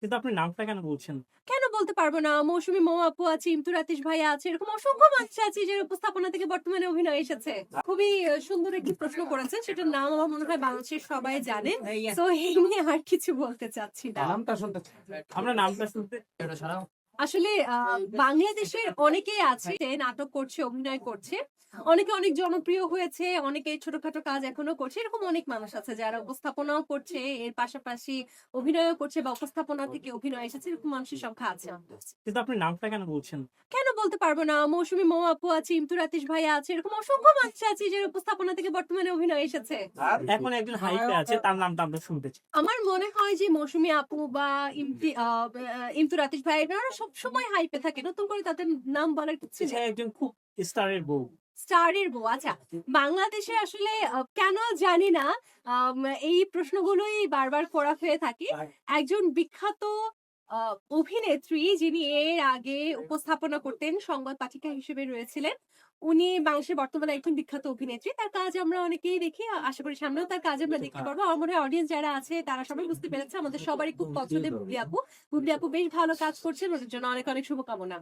কিন্তু আপনি নামটা কেন বলছেন? কেন বলতে পারব না? মৌসুমী মৌ আপু আছে, ইমতুর আতিশ ভাই আছে। এরকম অসংখ্য মানুষ আছে যে উপস্থাপনা থেকে বর্তমানে অভিনয় এসেছে। খুবই সুন্দর একটি প্রশ্ন করেছেন। সেটার নাম আমার মনে হয় বাংলাদেশের সবাই জানে। তো এই নিয়ে আর কিছু বলতে চাচ্ছি না। নামটা শুনতে আমরা নামটা শুনতে এটা ছাড়াও আসলে বাংলাদেশের অনেকেই আছে যে নাটক করছে, অভিনয় করছে। অনেকে অনেক জনপ্রিয় হয়েছে, অনেকে ছোটখাটো কাজ এখনও করছে। এরকম অনেক মানুষ আছে যারা উপস্থাপনাও করছে, এর পাশাপাশি অভিনয়ও করছে বা উপস্থাপনা থেকে অভিনয় এসেছে। এরকম মানুষের সংখ্যা আছে কিন্তু আপনি নামটা কেন বলছেন? কেন বলতে পারব না? মৌসুমী মৌ আপু আছে, ইমতুর আতিশ ভাইয়া আছে। এরকম অসংখ্য মানুষ আছে যারা উপস্থাপনা থেকে বর্তমানে অভিনয় এসেছে। এখন একজন হাইপে আছে তার নামটা আমরা শুনতে চাই। আমার মনে হয় যে মৌসুমী আপু বা ইমতি ইমতুর আতিশ ভাই এনারা সবসময় হাইপে থাকে। নতুন করে তাদের নাম বলার কিছু সে। একজন খুব স্টারের বউ। স্টারের বউ আচ্ছা। বাংলাদেশে আসলে কেন জানি না এই প্রশ্নগুলোই বারবার করা হয়ে থাকে। একজন বিখ্যাত অভিনেত্রী যিনি এর আগে উপস্থাপনা করতেন, সংবাদ পাঠিকা হিসেবে রয়েছিলেন। উনি বাংলাদেশের বর্তমানে একজন বিখ্যাত অভিনেত্রী। তার কাজ আমরা অনেকেই দেখি। আশা করি সামনেও তার কাজ আমরা দেখতে পারব। আমার মনে হয় অডিয়েন্স যারা আছে তারা সবাই বুঝতে পেরেছে আমাদের সবারই খুব পছন্দের বুবলি আপু। বুবলি আপু বেশ ভালো কাজ করছেন। ওদের জন্য অনেক, অনেক শুভকামনা।